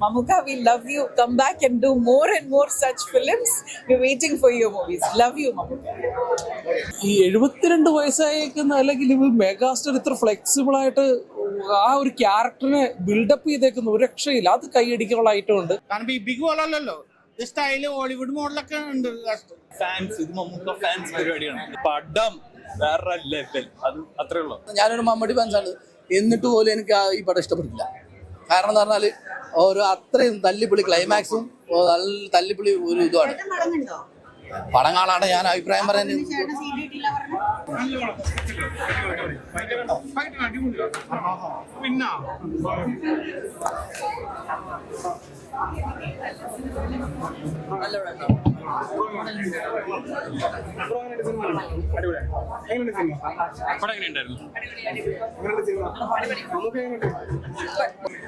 Mamuka, we love you. Come back and do more and more such films. We're waiting for your movies. Love you, Mamuka. ഈ എഴുപത്തിരണ്ട് വയസ്സായേക്കുന്ന അല്ലെങ്കിൽ ഇവ megastar ഇത്ര flexible ആയിട്ട് ആ ഒരു ക്യാരക്ടറിനെ ബിൽഡപ്പ് ചെയ്തേക്കുന്ന ഒരു രക്ഷയില്ല. അത് കൈയടിക്കാനുള്ള ഐറ്റം ഉണ്ട് കാരണം ഈ ബിഗ് പോലല്ലോ സ്റ്റൈൽ ഹോളിവുഡ് മോഡലൊക്കെ ഉണ്ട്. ഫാൻസ് ഇത് മമ്മൂക്ക ഫാൻസ് പരിപാടിയാണ്. പടം വേറെ ലെവൽ അത് അത്രേ ഉള്ളൂ. ഞാനൊരു മമ്മൂട്ടി ഫാൻസാണ് എന്നിട്ട് പോലും എനിക്ക് ഈ പടം ഇഷ്ടപ്പെട്ടില്ല കാരണം എന്ന് പറഞ്ഞാൽ ഒരു അത്രയും തല്ലിപ്പൊളി ക്ലൈമാക്സും തല്ലിപ്പൊളി ഒരു ഇതുമാണ്. പടം കാണാണ്ട് ഞാൻ അഭിപ്രായം പറയാൻ പിന്നെ പടം എങ്ങനെയുണ്ടായിരുന്നു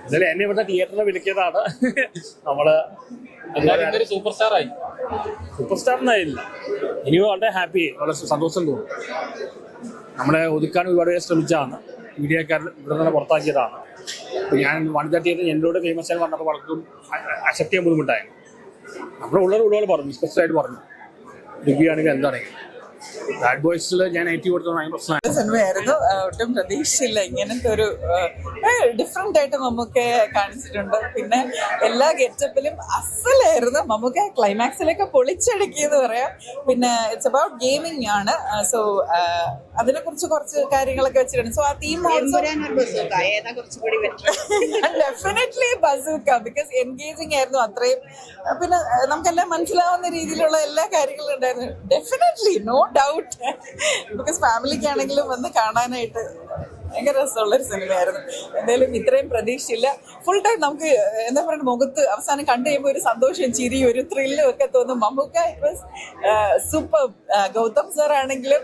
എന്നാലും എന്നെ ഇവിടെ തിയേറ്ററിൽ വിളിക്കിയതാണ്. നമ്മൾ സൂപ്പർ സ്റ്റാർ ആയി. സൂപ്പർ സ്റ്റാർ എന്നായില്ല ഇനി വളരെ ഹാപ്പി വളരെ സന്തോഷം തോന്നും. നമ്മളെ ഒതുക്കാൻ ഒരുപാട് പേര് ശ്രമിച്ചതാണ്. മീഡിയക്കാർ ഇവിടെ തന്നെ പുറത്താക്കിയതാണ്. ഞാൻ വനിതാ തിയേറ്റർ എന്നോട് ഫേമസ് ആയി പറഞ്ഞപ്പോൾ പലർക്കും അക്സെപ്റ്റ് ചെയ്യാൻ ബുദ്ധിമുട്ടായിരുന്നു ഉള്ളത് ഉള്ളവർ പറഞ്ഞു സ്പെഷ്യൽ ആയിട്ട് പറഞ്ഞു. ഡിഗ്രിയാണെങ്കിൽ എന്താണെങ്കിൽ ബാഡ് ഞാൻ ഐ ടി ഭയങ്കര പ്രശ്നമായിരുന്നു ഒട്ടും പ്രതീക്ഷയില്ല. ഇങ്ങനത്തെ ഒരു ഡിഫറെന്റ് ആയിട്ട് മമ്മൂക്കെ കാണിച്ചിട്ടുണ്ട്. പിന്നെ എല്ലാ ഗെറ്റപ്പിലും അസലായിരുന്നു മമ്മൂക്ക ക്ലൈമാക്സിലൊക്കെ പൊളിച്ചടുക്കി എന്ന് പറയാം. പിന്നെ ഇറ്റ്സ് അബൌട്ട് ഗെയിമിംഗ് ആണ്. സോ അതിനെ കുറിച്ച് കുറച്ച് കാര്യങ്ങളൊക്കെ വെച്ചിട്ടുണ്ട്. സോ ആ theme definitely Bazooka because engaging ആയിരുന്നു അത്രയും. പിന്നെ നമുക്കെല്ലാം മനസ്സിലാവുന്ന രീതിയിലുള്ള എല്ലാ കാര്യങ്ങളും ഉണ്ടായിരുന്നു. ഡെഫിനറ്റ്ലി നോ ഡൗട്ട് ബിക്കോസ് ഫാമിലിക്കാണെങ്കിലും വന്ന് കാണാനായിട്ട് ഭയങ്കര രസമുള്ള ഒരു സിനിമയായിരുന്നു. എന്തായാലും ഇത്രയും പ്രതീക്ഷയില്ല. ഫുൾ ടൈം നമുക്ക് എന്താ പറയുക മുഖത്ത് അവസാനം കണ്ടു കഴിയുമ്പോൾ ഒരു സന്തോഷം ചിരി ഒരു ത്രില്ലും ഒക്കെ തോന്നും. Mammookka it was super Gautham sir ആണെങ്കിലും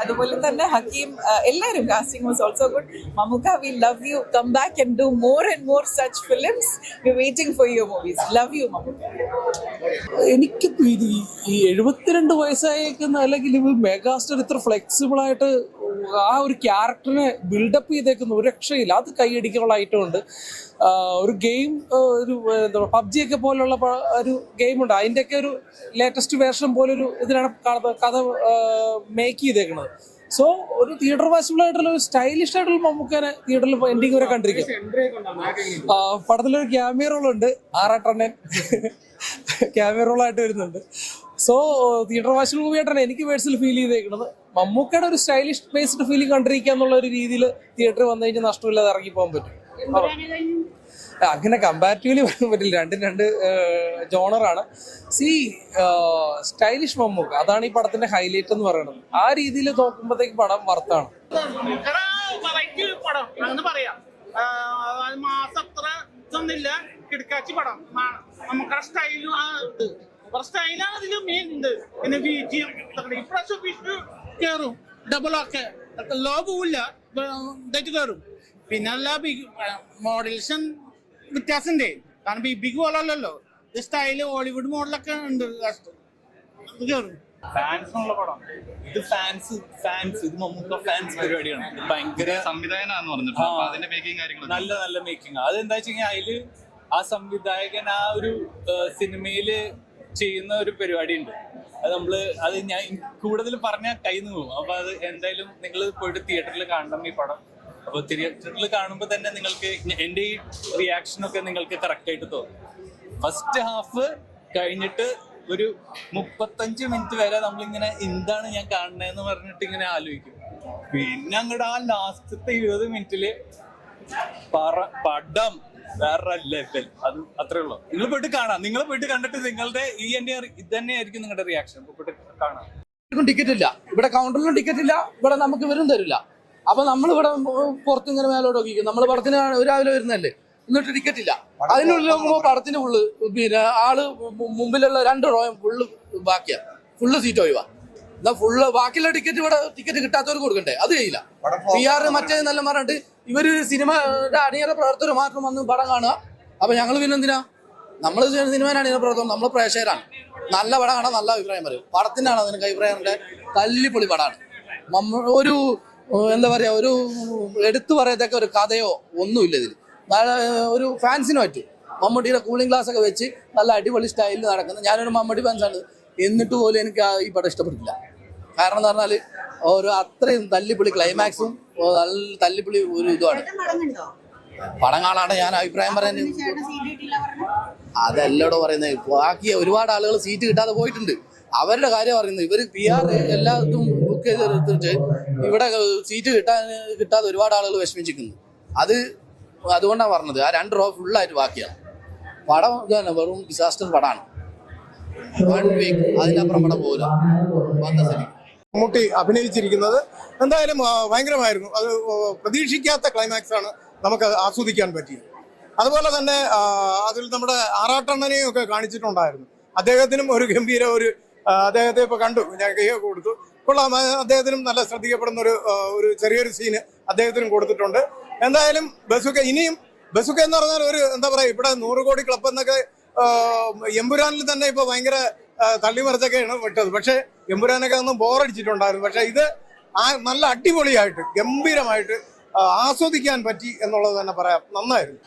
അതുപോലെ തന്നെ ഹക്കീം എല്ലാവരും casting was also good Mammookka we love you come back and do more and more such films we waiting for your movies love you Mammookka. എനിക്ക് ഈ- എഴുപത്തിരണ്ട് വയസ്സായേക്കുന്ന അല്ലെങ്കിൽ megastar ഇത്ര flexible ആയിട്ട് ആ ഒരു ക്യാരക്ടറിനെ ബിൽഡപ്പ് ചെയ്തേക്കുന്ന ഒരു രക്ഷയില്ല. അത് കൈയടിക്കുള്ളതായിട്ടുണ്ട് ഒരു ഗെയിം ഒരു എന്താ പബ്ജി ഒക്കെ പോലുള്ള ഒരു ഗെയിം ഉണ്ട്. അതിന്റെയൊക്കെ ഒരു ലേറ്റസ്റ്റ് വേർഷൻ പോലൊരു ഇതിലാണ് കഥ- കഥ മേക്ക് ചെയ്തേക്കുന്നത്. സോ ഒരു തിയേറ്റർ വാസിബിൾ ആയിട്ടുള്ള ഒരു സ്റ്റൈലിഷ് ആയിട്ടുള്ള മമ്മൂക്കാനെ തിയേറ്ററിൽ എൻഡിങ് വരെ കണ്ടിരിക്കും. പടത്തിലൊരു ക്യാമിയ റോൾ ഉണ്ട്. ആറാട്ടണ്ണൻ ക്യാമിയ റോളായിട്ട് വരുന്നുണ്ട്. സോ തിയേറ്റർ വാസിബിൾ മൂവി ആയിട്ടാണ് എനിക്ക് പേഴ്സണൽ ഫീൽ ചെയ്തേക്കുന്നത്. മമ്മൂക്കയുടെ ഒരു സ്റ്റൈലിഷ് ബേസ്ഡ് ഫീലിംഗ് കണ്ടിരിക്കുക എന്നുള്ള ഒരു രീതിയിൽ തിയേറ്ററിൽ വന്നു കഴിഞ്ഞാൽ നഷ്ടമില്ലാതെ ഇറങ്ങി പോകാൻ പറ്റും. അങ്ങനെ കമ്പാരിറ്റീവ്ലി പറയാൻ പറ്റില്ല. രണ്ടും രണ്ട് ജോണറാണ് സി സ്റ്റൈലിഷ് മമ്മൂക്ക. അതാണ് ഈ പടത്തിന്റെ ഹൈലൈറ്റ് എന്ന് പറയുന്നത്. ആ രീതിയിൽ നോക്കുമ്പോഴത്തേക്ക് പടം വർത്താണ്. മാസം അത്ര ഇതൊന്നുമില്ല. കിടക്കാച്ചി പടം. നമുക്ക് സ്റ്റൈലും ആ ഇവരുടെ സ്റ്റൈലാണ് ഇതിൽ മെയിൻ ഉണ്ട്. പിന്നെ ഇപ്രാവശ്യം വിഷ്ണു കയറും ഡബിൾ ഒക്കെ. ലോ പോവില്ല ഇതായിട്ട് കയറും പിന്നെ എല്ലാ ബിഗ് മോഡൽസും വ്യത്യാസമുണ്ട് കാരണം ബി ബിഗ് പോലല്ലോ ഇത് സ്റ്റൈൽ ഹോളിവുഡ് മോഡലൊക്കെ ഉണ്ട്. ഇത് കയറും ഫാൻസിനുള്ള പടം. ഇത് ഫാൻസ് ഫാൻസ് ഇത് മമ്മൂക്ക ഫാൻസ് പരിപാടിയാണ്. ഭയങ്കര സംവിധായകനാന്ന് പറഞ്ഞിട്ട് അപ്പൊ അതിന്റെ മേക്കിംഗ് കാര്യങ്ങൾ നല്ല നല്ല മേക്കിംഗ് അതെന്താ വെച്ച് കഴിഞ്ഞാൽ അതിൽ ആ സംവിധായകൻ ആ ഒരു സിനിമയിൽ ചെയ്യുന്ന ഒരു പരിപാടി ഉണ്ട് അത് നമ്മൾ അത് ഞാൻ കൂടുതൽ പറഞ്ഞാൽ കയ്യിൽ പോകും. അപ്പൊ അത് എന്തായാലും നിങ്ങൾ പോയിട്ട് തിയേറ്ററിൽ കാണണം ഈ പടം. അപ്പൊ തിയേറ്ററിൽ കാണുമ്പോൾ തന്നെ നിങ്ങൾക്ക് എന്റെ ഈ റിയാക്ഷൻ ഒക്കെ നിങ്ങൾക്ക് കറക്റ്റ് ആയിട്ട് തോന്നും. ഫസ്റ്റ് ഹാഫ് കഴിഞ്ഞിട്ട് ഒരു മുപ്പത്തഞ്ച് മിനിറ്റ് വരെ നമ്മളിങ്ങനെ എന്താണ് ഞാൻ കാണുന്നതെന്ന് പറഞ്ഞിട്ട് ഇങ്ങനെ ആലോചിക്കും. പിന്നെ അങ്ങോട്ട് ആ ലാസ്റ്റത്തെ ഇരുപത് മിനിറ്റിൽ പടം വേറെ ലെവൽ അത് അത്രേ ഉള്ളൂ. നിങ്ങൾ പോയിട്ട് കാണാം. നിങ്ങൾ പോയിട്ട് കണ്ടിട്ട് നിങ്ങളുടെ ഈ എന്റെ ഇത് തന്നെയായിരിക്കും നിങ്ങളുടെ റിയാക്ഷൻ പോയിട്ട് കാണാം. ടിക്കറ്റ് ഇല്ല. ഇവിടെ കൗണ്ടറിലും ടിക്കറ്റ് ഇല്ല. ഇവിടെ നമുക്ക് ഇവരും തരില്ല. അപ്പൊ നമ്മൾ ഇവിടെ പുറത്ത് ഇങ്ങനെ മേലോട്ട് നോക്കിക്കും നമ്മൾ പടത്തിന് രാവിലെ വരുന്നല്ലേ എന്നിട്ട് ടിക്കറ്റ് ഇല്ല. അതിനുള്ളിൽ നോക്കുമ്പോൾ പടത്തിന് ഫുള്ള് പിന്നെ ആൾ മുമ്പിലുള്ള രണ്ട് റോയം ഫുള്ള് ബാക്കിയാ. ഫുള്ള് സീറ്റ് ഒഴിവാ. എന്നാ ഫുള്ള് ബാക്കിയുള്ള ടിക്കറ്റ് ഇവിടെ ടിക്കറ്റ് കിട്ടാത്തവർക്ക് കൊടുക്കണ്ടേ? അത് ചെയ്യില്ല പി ആർ മറ്റേ നല്ല പറഞ്ഞിട്ട് ഇവർ സിനിമയുടെ അണിയറ പ്രവർത്തകർ മാത്രം വന്ന് പടം കാണുക. അപ്പൊ ഞങ്ങൾ പിന്നെ എന്തിനാ? നമ്മൾ സിനിമയുടെ അണിയറ പ്രവർത്തനം നമ്മൾ പ്രേക്ഷകരാണ്. നല്ല പടം കാണാൻ നല്ല അഭിപ്രായം പറയും. പടത്തിനാണ് അതിന് അഭിപ്രായങ്ങളുടെ തല്ലിപ്പൊളി പടമാണ് ഒരു എന്താ പറയാ ഒരു എടുത്തു പറയത്തക്ക ഒരു കഥയോ ഒന്നുമില്ല ഇതിൽ ഒരു ഫാൻസിന് പറ്റും. മമ്മൂട്ടിയുടെ കൂളിംഗ് ഗ്ലാസ് ഒക്കെ വെച്ച് നല്ല അടിപൊളി സ്റ്റൈലിൽ നടക്കുന്നത് ഞാനൊരു മമ്മൂട്ടി ഫാൻസാണ് എന്നിട്ട് പോലും എനിക്ക് ഈ പടം ഇഷ്ടപ്പെട്ടില്ല കാരണം എന്ന് പറഞ്ഞാൽ ഒരു അത്രയും തല്ലിപ്പൊളി ക്ലൈമാക്സും തല്ലിപ്പൊളി ഒരു ഇതുമാണ്. പടം ഞാൻ അഭിപ്രായം പറയുന്നത്. അതല്ലടോ പറയുന്നത്. ബാക്കി ഒരുപാട് ആളുകൾ സീറ്റ് കിട്ടാതെ പോയിട്ടുണ്ട്. അവരുടെ കാര്യം പറയുന്നത്. ഇവർ പി ആർ എല്ലാത്തും ബുക്ക് ചെയ്ത് എടുത്തിട്ട് ഇവിടെ സീറ്റ് കിട്ടാൻ കിട്ടാതെ ഒരുപാട് ആളുകൾ വിഷമിച്ചിരിക്കുന്നു. അത് അതുകൊണ്ടാണ് പറഞ്ഞത്. ആ രണ്ട് റോ ഫുള്ളായിട്ട് ബാക്കിയാണ് പടം ഇതാണ് വെറും ഡിസാസ്റ്റർ പടമാണ് വൺ വീക്ക് അതിനപ്പുറം പടം പോകില്ല വന്ന മമ്മൂട്ടി അഭിനയിച്ചിരിക്കുന്നത്. എന്തായാലും ഭയങ്കരമായിരുന്നു. അത് പ്രതീക്ഷിക്കാത്ത ക്ലൈമാക്സ് ആണ് നമുക്ക് ആസ്വദിക്കാൻ പറ്റിയത്. അതുപോലെ തന്നെ അതിൽ നമ്മുടെ ആറാട്ടണ്ണനെയും ഒക്കെ കാണിച്ചിട്ടുണ്ടായിരുന്നു. അദ്ദേഹത്തിനും ഒരു ഗംഭീര ഒരു അദ്ദേഹത്തെ ഇപ്പൊ കണ്ടു. ഞാൻ കൈയൊക്കെ കൊടുത്തു. കൊള്ളാം. അദ്ദേഹത്തിനും നല്ല ശ്രദ്ധിക്കപ്പെടുന്ന ഒരു ഒരു ചെറിയൊരു സീന് അദ്ദേഹത്തിനും കൊടുത്തിട്ടുണ്ട്. എന്തായാലും ബസുക്ക ഇനിയും ബസുക്ക എന്ന് പറഞ്ഞാൽ ഒരു എന്താ പറയാ ഇവിടെ നൂറ് കോടി ക്ലബ് എന്നൊക്കെ എമ്പുരാനിൽ തന്നെ ഇപ്പൊ ഭയങ്കര തള്ളിമറിച്ചൊക്കെയാണ് വിട്ടത്. പക്ഷേ എമ്പുരാനൊക്കെ ഒന്നും ബോറടിച്ചിട്ടുണ്ടായിരുന്നു പക്ഷെ ഇത് ആ നല്ല അടിപൊളിയായിട്ട് ഗംഭീരമായിട്ട് ആസ്വദിക്കാൻ പറ്റി എന്നുള്ളത് തന്നെ പറയാം. നന്നായിരുന്നു.